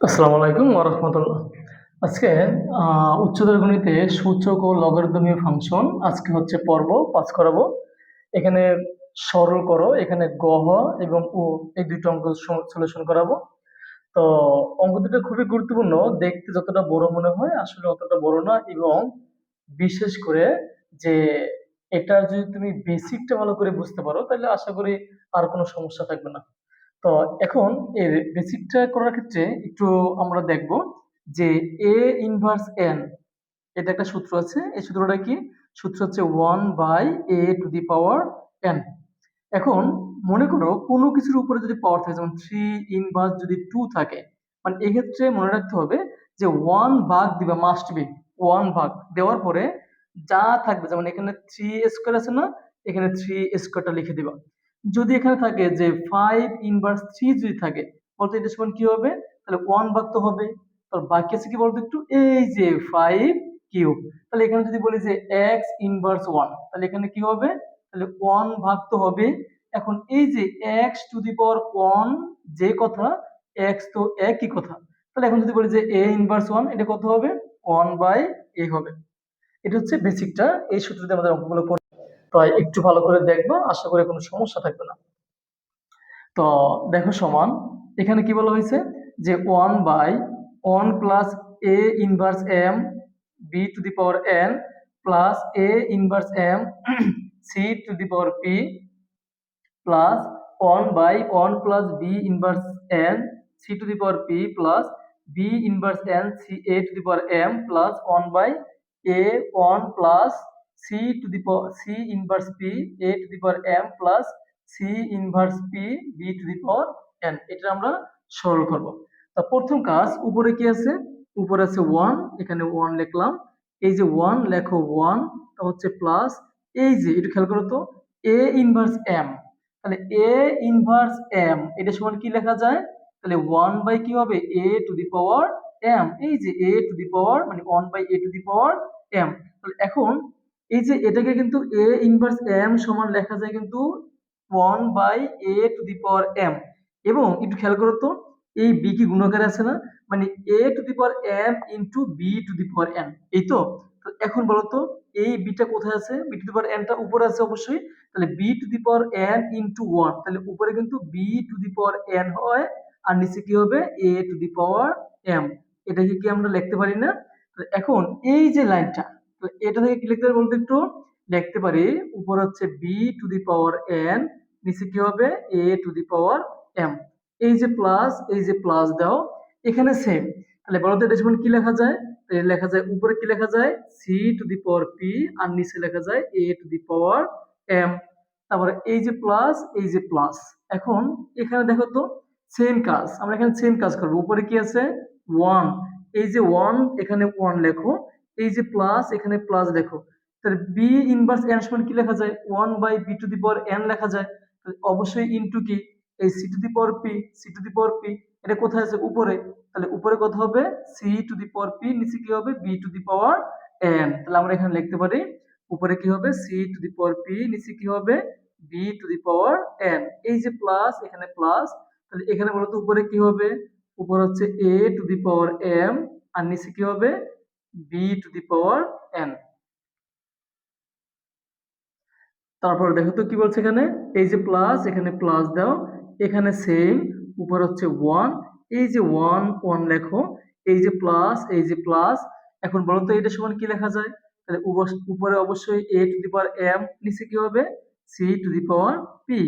আসসালামু আলাইকুম ওরহমতুল্লাহ আজকে উচ্চতর গণিতে সূচক ও লগারিদমীয় ফাংশন আজকে হচ্ছে পর্ব পাস করাবো। এখানে সরল করো, এখানে গহ এবং ও এই দুটো অঙ্ক সলিউশন করাবো। তো অঙ্ক দুটো খুবই গুরুত্বপূর্ণ, দেখতে যতটা বড় মনে হয় আসলে অতটা বড় না এবং বিশেষ করে যে এটা যদি তুমি বেসিকটা ভালো করে বুঝতে পারো, তাহলে আশা করি আর কোনো সমস্যা থাকবে না। তো এখন এর বেসিকটা করার ক্ষেত্রে একটু আমরা দেখব যে এ ইনভার্স এন এটা একটা সূত্র আছে। এই সূত্রটা কি? সূত্র হচ্ছে one by A to the power N এখন মনে করো কোনো কিছুর উপরে যদি পাওয়ার থাকে, যেমন থ্রি ইনভার্স যদি টু থাকে মানে এক্ষেত্রে মনে রাখতে হবে যে ওয়ান ভাগ দিবা মাস্ট বি ওয়ান ভাগ। দেওয়ার পরে যা থাকবে, যেমন এখানে থ্রি স্কোয়ার আছে না, এখানে থ্রি স্কোয়ারটা লিখে দিবা। যদি এখানে থাকে যে ফাইভ ইনভার্স থ্রি যদি থাকে বলতো এটা সমান কি হবে? তাহলে ওয়ান ভাগ তো হবে তাহলে বাকি আছে কি বলতো একটু? এই যে ফাইভ কিউব তাহলে এখানে যদি বলি যে এক্স ইনভার্স ওয়ান তাহলে এখানে কি হবে? তাহলে ওয়ান ভাগ তো হবে এখন এই যে X to the power one যে কথা এক্স তো একই কথা। তাহলে এখন যদি বলি যে এ ইনভার্স ওয়ান এটা কত হবে? ওয়ান বাই এ হবে। এটা হচ্ছে বেসিকটা এই সূত্রতে আমাদের অঙ্কগুলো তাই একটু ভালো করে দেখব, আশা করি কোনো সমস্যা থাকবে না। তো দেখো সমান, এখানে কি বলা হয়েছে? যে one by one plus A inverse M B to the power N plus A inverse M C to the power P plus one by one plus B inverse N C to the power P plus B inverse N C A to the power M plus one by A one plus C to the C inverse P A to the power M plus C inverse P B to the power N এটা আমরা সরল করব। তা প্রথম কাজ, উপরে কি আছে? উপরে আছে ওয়ান এখানে ওয়ান লিখলাম। এই যে ওয়ান লেখো ওয়ান তা হচ্ছে প্লাস এই যে এটা খেয়াল করো তো এ ইনভার্স এম তাহলে এ ইনভার্স এম এটা সমান কি লেখা যায়? তাহলে ওয়ান বাই কি হবে? এ টু দি পাওয়ার এম এই যে এ টু দি পাওয়ার মানে one by A to the power M তাহলে এখন এই যে এটাকে কিন্তু এ ইনভার্স এম সমান লেখা যায় কিন্তু one by A to the power M এবং একটু খেয়াল করো তো, এই বি কি গুণাকারে আছে না? মানে A to the power M into B to the power N এই তো? এখন বলো তো, এই বিটা কোথায় আছে? বি টু দি পাওয়ার এনটা উপরে আছে অবশ্যই। তাহলে B to the power N into one তাহলে উপরে কিন্তু B to the power N হয়, আর নিচে কি হবে? এ টু দি পাওয়ার এম এটাকে কি আমরা লিখতে পারি না? এখন এই যে লাইনটা তো এটা থেকে কি লিখতে পারি বলতে একটু? লিখতে পারি, উপর হচ্ছে B to the power N নিচে কি হবে? এ টু দি পাওয়ার এম এই যে প্লাস এই যে প্লাস দাও, এখানে সেম তাহলে বলতো এটা কি লেখা যায়? লেখা যায়, উপরে কি লেখা যায়? C to the power P আর নিচে লেখা যায় এ টু দি পাওয়ার এম তারপরে এই যে প্লাস এই যে প্লাস এখন এখানে দেখো তো সেম কাজ। আমরা এখানে সেম কাজ করব। উপরে কি আছে? ওয়ান এই যে ওয়ান এখানে ওয়ান লেখো। এই যে প্লাস এখানে প্লাস দেখো। তাহলে বি ইনভার্স এন সমান কি লেখা যায়? One by B to the power N লেখা যায়। অবশ্যই ইনটু কি? এই C to the power P C to the power P এটা কোথায় আছে? উপরে। তাহলে উপরে কত হবে? C to the power P নিচে কি হবে? B to the power N তাহলে আমরা এখানে লিখতে পারি, উপরে কি হবে? C to the power P নিচে কি হবে? B to the power N এই যে প্লাস এখানে প্লাস তাহলে এখানে বলতো উপরে কি হবে? উপরে হচ্ছে A to the power M R নিচে কি হবে? B to the power N তারপর দেখো তো কি বলছে এখানে? এই যে প্লাস এখানে প্লাস দাও। এখানে সেম উপর হচ্ছে ওয়ান এই যে ওয়ান ওয়ান লেখো। এই যে প্লাস এই যে প্লাস এখন বলো তো এটা সমান কি লেখা যায়? তাহলে উপরে অবশ্যই A to the power M নিচে কি হবে? C to the power P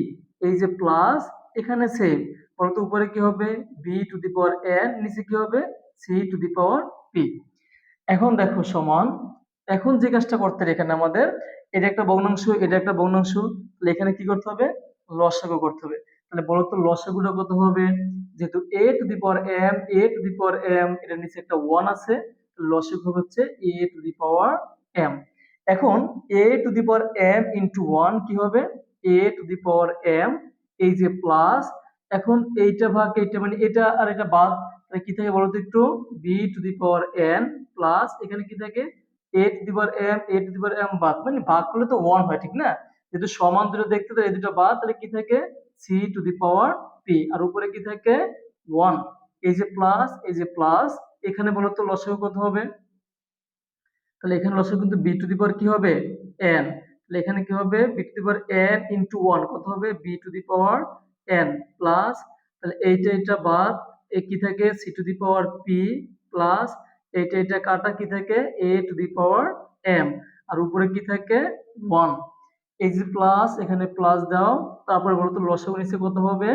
এই যে প্লাস এখানে সেম বলো তো উপরে কি হবে? B to the power n নিচে কি হবে? C to the power p এখন দেখো সমান, এখন যে কাজটা করতে এখানে আমাদের, এটা একটা ভগ্নাংশ, এটা একটা তাহলে এখানে কি করতে হবে? লসাগু করতে হবে। তাহলে বলো তো লসাগুটা কত হবে? যেহেতু a to the power m a to the power m এটার নিচে একটা ওয়ান আছে লসাগু হচ্ছে A to the power M এখন a to the power m into one কি হবে? এ টু দি পাওয়ার এম এই যে প্লাস এখন এইটা ভাগ, এইটা মানে এটা আর এটা বাদ তাহলে কি থাকে বলতো একটু? B to the power n plus এখানে কি থাকে? A to the power m a to the power m বাদ। মানে ভাগ করলে তো ওয়ান হয়, ঠিক না? যেহেতু সমান দুটো দেখতে তো এই দুটো বাদ, তাহলে কি থাকে? C to the power p আর উপরে কি থাকে? ওয়ান এই যে প্লাস এই যে প্লাস এখানে বলো তো লসাগু কত হবে? তাহলে এখানে লসাগু কিন্তু বি টু দি পাওয়ার কি হবে? এন তাহলে এখানে কি হবে? B to the power n into one কত হবে? B to the power n plus তাহলে এইটা এটা বাদ। এ কি থাকে c to the power p plus এইটা এটা কাটা কি থাকে? এ to the power M R উপরে কি থাকে? ওয়ান এই যে প্লাস এখানে প্লাস দাও। তারপরে বলো তো লসাগু নিচে কত হবে?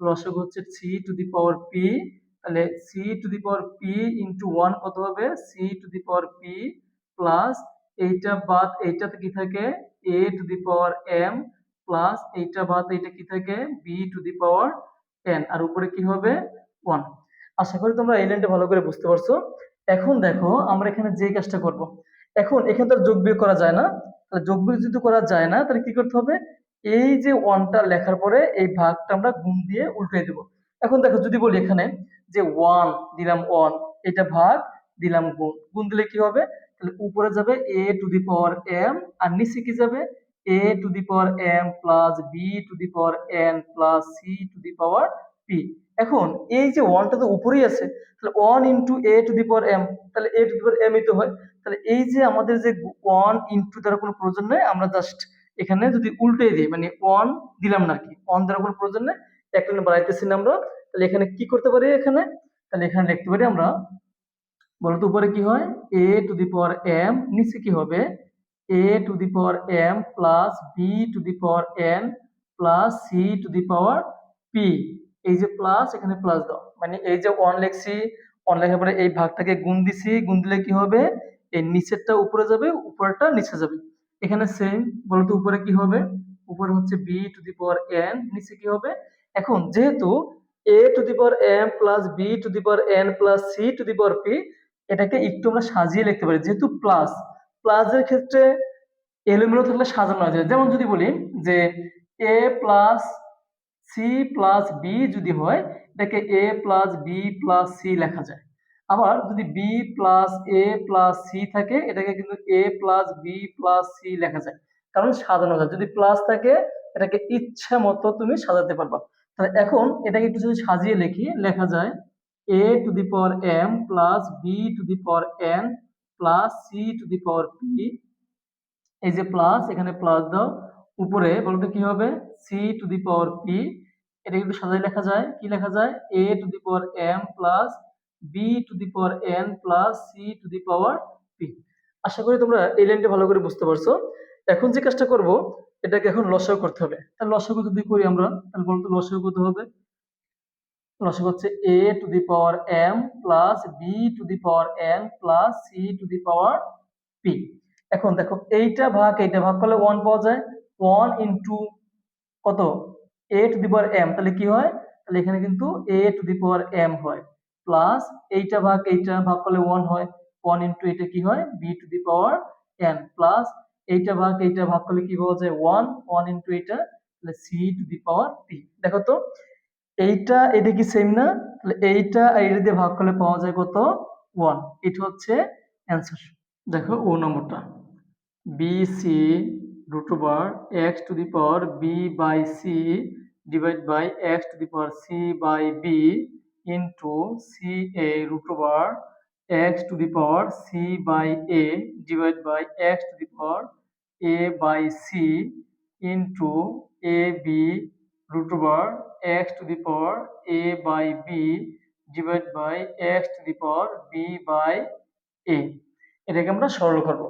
লসাগু হচ্ছে c to the power p তাহলে c to the power p into one কত হবে? C to the power p plus এইটা বাদ এইটাতে কি থাকে? A to the power m plus এইটা বাদ, এইটা কি থাকে? B to the power n আর উপরে কি হবে? ওয়ান আশা করি তোমরা এই লাইনটা ভালো করে বুঝতে পারছ। এখন দেখো, আমরা এখানে যে কাজটা করব। এখন এখানে তো যোগ বিয়োগ করা যায় না। তাহলে যোগ বিয়োগ যদি করা যায় না, তাহলে কি করতে হবে? এই যে ওয়ানটা লেখার পরে এই ভাগটা আমরা গুণ দিয়ে উল্টে দেব। এখন দেখো, যদি বলি এখানে যে ওয়ান দিলাম ওয়ান এটা ভাগ, দিলাম গুণ। গুণ দিলে কি হবে? তাহলে উপরে যাবে এ to the power M R নিচে কি যাবে? A to the power m plus b to the power n plus c to the power p এখন এই যে ওয়ানটা তো উপরেই আছে, তাহলে one into a to the power m তাহলে এ টু দি পাওয়ার এমই তো হয়। তাহলে এই যে আমাদের যে ওয়ান ইন্টু দেওয়ার কোনো প্রয়োজন নেই, আমরা জাস্ট এখানে যদি উল্টে দিই মানে ওয়ান দিলাম না কি ওয়ান দেওয়ার কোনো প্রয়োজন নেই একটা বাড়াইতেছি না আমরা, তাহলে এখানে কি করতে পারি এখানে? তাহলে এখানে লিখতে পারি আমরা, বলতো উপরে কি হয়? এ টু দি পাওয়ার এম নিচে কি হবে? A to the power m plus b to the power n plus c to the power p এই যে প্লাস এখানে প্লাস দাও। মানে এই যে ওয়ান লেখছি ওয়ান লেখার পরে এই ভাগটাকে গুণ দিছি, গুণ দিলে কি হবে? এই নিচেরটা উপরে যাবে, উপরেরটা নিচে যাবে। এখানে সেম বলতো উপরে কি হবে? উপরে হচ্ছে b to the power n নিচে কি হবে? এখন যেহেতু a to the power m plus b to the power n plus c to the power p এটাকে একটু আমরা সাজিয়ে লিখতে পারি। যেহেতু প্লাস প্লাসের ক্ষেত্রে এলোমেলো থাকলে সাজানো যায়। যেমন যদি বলি যে a plus c plus b যদি হয়, এটাকে a plus b plus c লেখা যায়। আবার যদি b plus a plus c থাকে, এটাকে কিন্তু a plus b plus c লেখা যায়। কারণ সাজানো যায়। যদি প্লাস থাকে, এটাকে ইচ্ছা মতো তুমি সাজাতে পারবা। তাহলে এখন এটাকে একটু যদি সাজিয়ে লিখি, লেখা যায় a to the power m plus b to the power n plus c to the power p এই যে প্লাস, এখানে প্লাস দাও। উপরে বলতে কি হবে? C to the power p এটা কিন্তু সাজাই লেখা যায়। কি লেখা যায়? A to the power m plus b to the power n plus c to the power p আশা করি তোমরা এই লাইনটা ভালো করে বুঝতে পারছ। এখন যে কাজটা করব, এটাকে এখন লসাগু করতে হবে। তাহলে লসাগু যদি করি আমরা, তাহলে বলতো লসাগু করতে হবে। লসাগু হচ্ছে a to the power m plus b to the power n plus c to the power p এখন দেখো, এইটা ভাগ এইটা ভাগ করলে ওয়ান পাওয়া যায়। ওয়ান ইন্টু কত? A to the power m, তাহলে কি হয়? তাহলে এখানে কিন্তু a to the power m হয়। প্লাস এইটা ভাগ এইটা ভাগ করলে ওয়ান হয়। ওয়ান ইন্টু এটা কি হয়? b to the power n plus এইটা ভাগ এইটা ভাগ করলে কি পাওয়া যায়? ওয়ান ওয়ান ইন্টু এটা, তাহলে c to the power p দেখো তো, এইটা এটা কি সেম না, তাহলে এইটা এটা দিয়ে ভাগ করলে পাওয়া যায় কত? ওয়ান এটা হচ্ছে অ্যান্সার দেখো ও নম্বরটা। B c x to the power b by c divide by x to the power c by b into c a root over x to the power c by a divide by x to the power a by c into a b root over x to the power a by b divided by x to the power b by a. এটাকে আমরা সরল করব।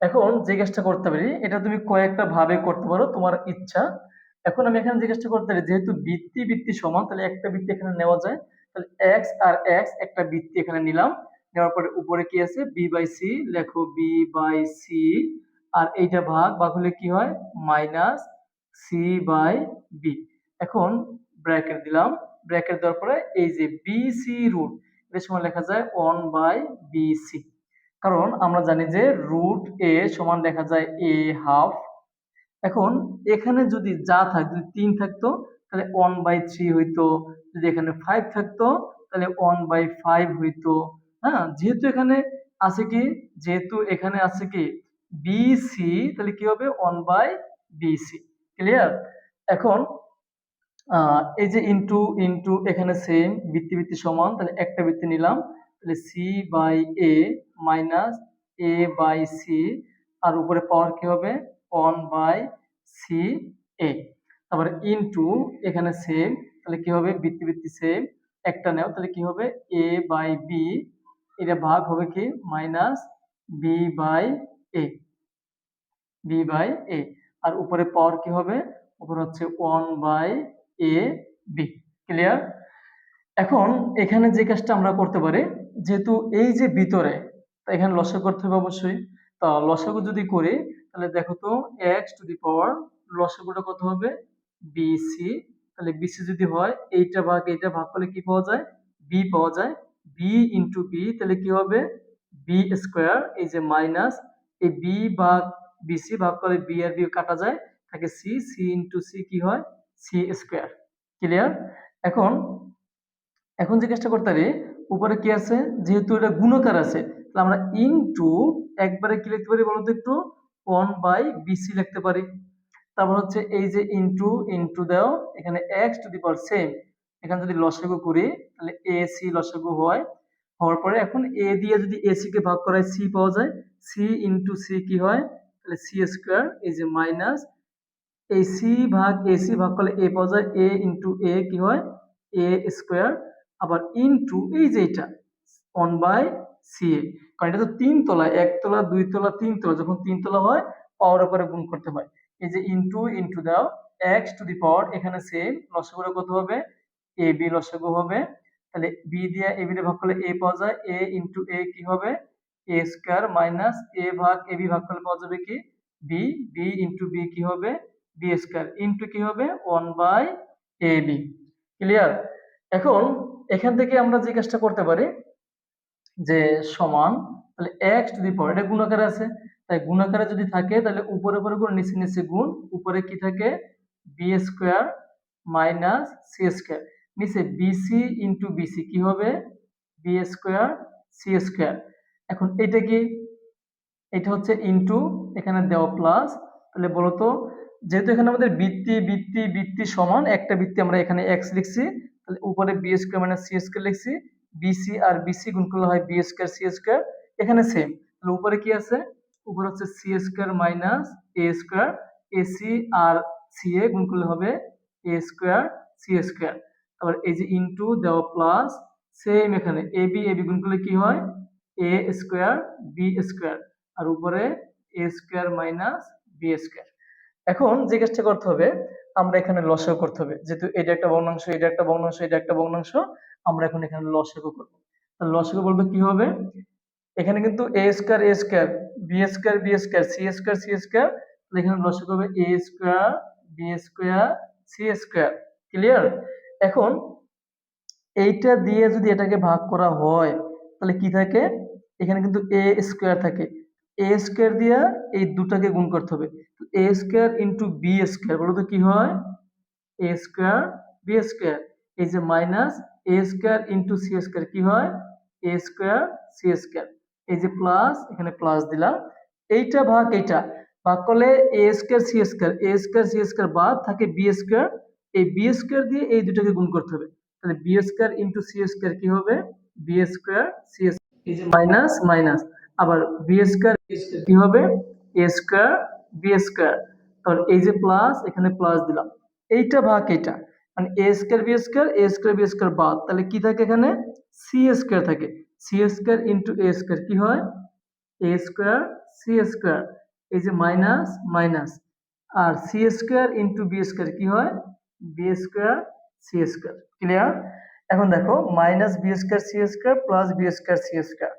এখন যে কাজটা করতে পারি, এটা তুমি কয়েকটা ভাবে করতে পারো, তোমার ইচ্ছা। এখন আমি এখানে যে কাজটা করতে পারি, যেহেতু বৃত্তি বৃত্তি সমান, তাহলে একটা বৃত্তি এখানে নেওয়া যায়। তাহলে এক্স আর এক্স একটা বৃত্তি এখানে নিলাম। নেওয়ার পরে উপরে কি আছে? বি বাই সি লেখো বি বাই সি আর এইটা ভাগ ভাগ হলে কি হয়? মাইনাস সি বাই বি এখন ব্র্যাকেট দিলাম। ব্র্যাকেট দেওয়ার পরে এই যে বিসি রুট এর সময় লেখা যায় ওয়ান বাই বিসি কারণ আমরা জানি যে রুট এ সমান লেখা যায় এ হাফ এখন এখানে যদি যা থাকতো যদি তিন থাকতো, তাহলে ওয়ান বাই থ্রি হইতো। যদি এখানে ফাইভ থাকতো, তাহলে ওয়ান বাই ফাইভ হইতো। হ্যাঁ যেহেতু এখানে আছে কি? যেহেতু এখানে আছে কি? বিসি তাহলে কি হবে? ওয়ান বাই বিসি ক্লিয়ার এখন এই যে ইনটু ইন্টু এখানে সেম বৃত্তি বৃত্তি সমান, তাহলে একটা বৃত্তি নিলাম। তাহলে c by a minus a by c আর উপরে পাওয়ার কি হবে? ওয়ান বাই সি এ তারপরে ইনটু এখানে সেম তাহলে কি হবে? বৃত্তি বৃত্তি সেম একটা নেও, তাহলে কি হবে? এ বাই বি এটা ভাগ হবে কি? Minus b by a b by a আর উপরে পাওয়ার কি হবে? উপরে হচ্ছে one by a b clear এখন এখানে যে কাজটা আমরা করতে পারি যেহেতু এই যে ভিতরে, তা এখানে লসাগু করতে হবে অবশ্যই। তা লসাগু যদি করি, তাহলে দেখো তো এক্স টু দি পাওয়ার লসাগুটা কত হবে? বিসি তাহলে বিসি যদি হয়, এইটা ভাগ এইটা ভাগ করলে কি পাওয়া যায়? বি পাওয়া যায়। বি ইন্টু বি তাহলে কি হবে? বি স্কোয়ার এই যে মাইনাস এই বি ভাগ বিসি ভাগ করে বি আর বি কাটা যায়। থাকে সি সি ইন্টু সি কি হয়? সি স্কোয়ার ক্লিয়ার এখন এখন যে কাজটা করতে পারি উপরে কি আছে? যেহেতু এটা গুণকার আছে, তাহলে আমরা ইনটু একবারে কি লিখতে পারি বলতো একটু? ওয়ান বাই বিসি লিখতে পারি। তারপর হচ্ছে এই যে ইনটু ইনটু দাও, এখানে x to the power same এখানে যদি লসাগু করি, তাহলে এ সি লসাগু হয়। হওয়ার পরে এখন এ দিয়ে যদি এসি কে ভাগ করায় সি পাওয়া যায় সি ইনটু সি কি হয়? তাহলে সি স্কোয়ার এই যে মাইনাস এই সি ভাগ এসি ভাগ করলে এ পাওয়া যায় এ ইন্টু এ কি হয়? এ স্কোয়ার আবার ইনটু এই যে এটা ওয়ান বাই সি এ কারণ এটা তো তিন তলা, এক তলা, দুই তলা, তিন তলা, যখন তিন তলা হয় পাওয়ার উপরে গুণ করতে হয়। এই যে ইনটু ইনটু দাও এক্স টু দি পাওয়ার এখানে সেম লসাগুটা কত হবে? এ বি লসাগু হবে। তাহলে বি দিয়ে এ বি ভাগ করলে এ পাওয়া যায়। এ ইনটু এ কি হবে? এ স্কোয়ার মাইনাস এ ভাগ এ বি ভাগ করলে পাওয়া যাবে কি? বি বি ইনটু বি কি হবে? বি স্কোয়ার ইনটু কি হবে? One by a b clear এখন এখান থেকে আমরা যে কাজটা করতে পারি, যে সমান, তাহলে এক্স টু দি পাওয়ার এটা গুণাকারে আছে। তাই গুণাকারে যদি থাকে, তাহলে উপরে উপরে গুণ, নিচে নিচে গুণ, উপরে কি থাকে? B square minus c square নিচে b c into b c কি হবে? বি স্কোয়ার সি স্কোয়ার এখন এটা কি? এটা হচ্ছে ইন্টু এখানে দেওয়া প্লাস তাহলে বলতো, যেহেতু এখানে আমাদের বৃত্তি বৃত্তি বৃত্তি সমান, একটা বৃত্তি আমরা এখানে এক্স লিখছি তাহলে উপরে b square minus c square লিখছি বিসি আর বিসি গুণ করলে হয় বি স্কোয়ার সি স্কোয়ার এখানে সেম তাহলে উপরে কি আছে? উপরে হচ্ছে c square minus a square a c R C এ গুণ করলে হবে এ স্কোয়ার সি স্কোয়ার তারপর এই যে ইনটু দেওয়া প্লাস সেম এখানে। এ বি এ বি গুণ করলে কি হয়? এ স্কোয়ার বি স্কোয়ার আর উপরে a square minus b square এখন যে কাজটা করতে হবে আমরা এখানে লসাগু করতে হবে। যেহেতু এটা একটা ভগ্নাংশ এটা একটা ভগ্নাংশ এটা একটা ভগ্নাংশ, আমরা এখন এখানে লসাগু করব। লসাগু বলতে কি হবে? এখানে কিন্তু a square a square b square b square c square c square এখানে লসাগু হবে a square b square c square clear এখন এইটা দিয়ে যদি এটাকে ভাগ করা হয়, তাহলে কি থাকে? এখানে কিন্তু এ স্কোয়ার থাকে। এ স্কোয়ার দিয়ে এই দুটাকে গুণ করতে হবে। A square into b square বলো তো কি হয়? এ স্কোয়ার বি স্কোয়ার এই যে minus a square into c square কি হয়? এ স্কোয়ার সি স্কোয়ার এই যে প্লাস এখানে প্লাস দিলাম, এইটা ভাগ এইটা, ভাগ করলে a square c square a square c square বাদ থাকে বি স্কোয়ার এই বি স্কোয়ার দিয়ে এই দুটাকে গুণ করতে হবে, তাহলে b square into c square কি হবে? বি স্কোয়ার সি এই যে মাইনাস মাইনাস আবার বি স্কোয়ার কি হবে? এ স্কোয়ার বি স্কোয়ার তাহলে এই যে প্লাস এখানে প্লাস দিলাম। এইটা ভাগ এইটা। মানে a square b square a square b square বাদ। তাহলে কি থাকে এখানে? সি স্কোয়ার থাকে। C square into a square কি হয়? এ স্কোয়ার সি স্কোয়ার এই যে মাইনাস মাইনাস আর c square into b square কি হয়? B square c square clear এখন দেখো minus b square c square plus b square c square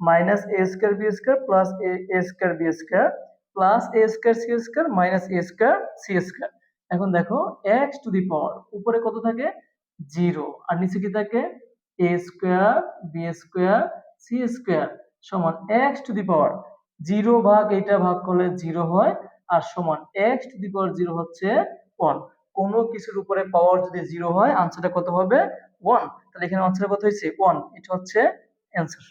minus a square b square plus a square b square plus a square c square minus a square c square এখন দেখো x to the পাওয়ার উপরে কত থাকে? Zero আর নিচে কি থাকে? A square b square c square সমান x to the power zero ভাগ এটা ভাগ করলে জিরো হয়, আর সমান x to the power zero হচ্ছে ওয়ান কোনো কিছুর উপরে পাওয়ার যদি জিরো হয় আনসারটা কত হবে? ওয়ান তাহলে এখানে আনসারটা কত হয়েছে? ওয়ান এটা হচ্ছে অ্যান্সার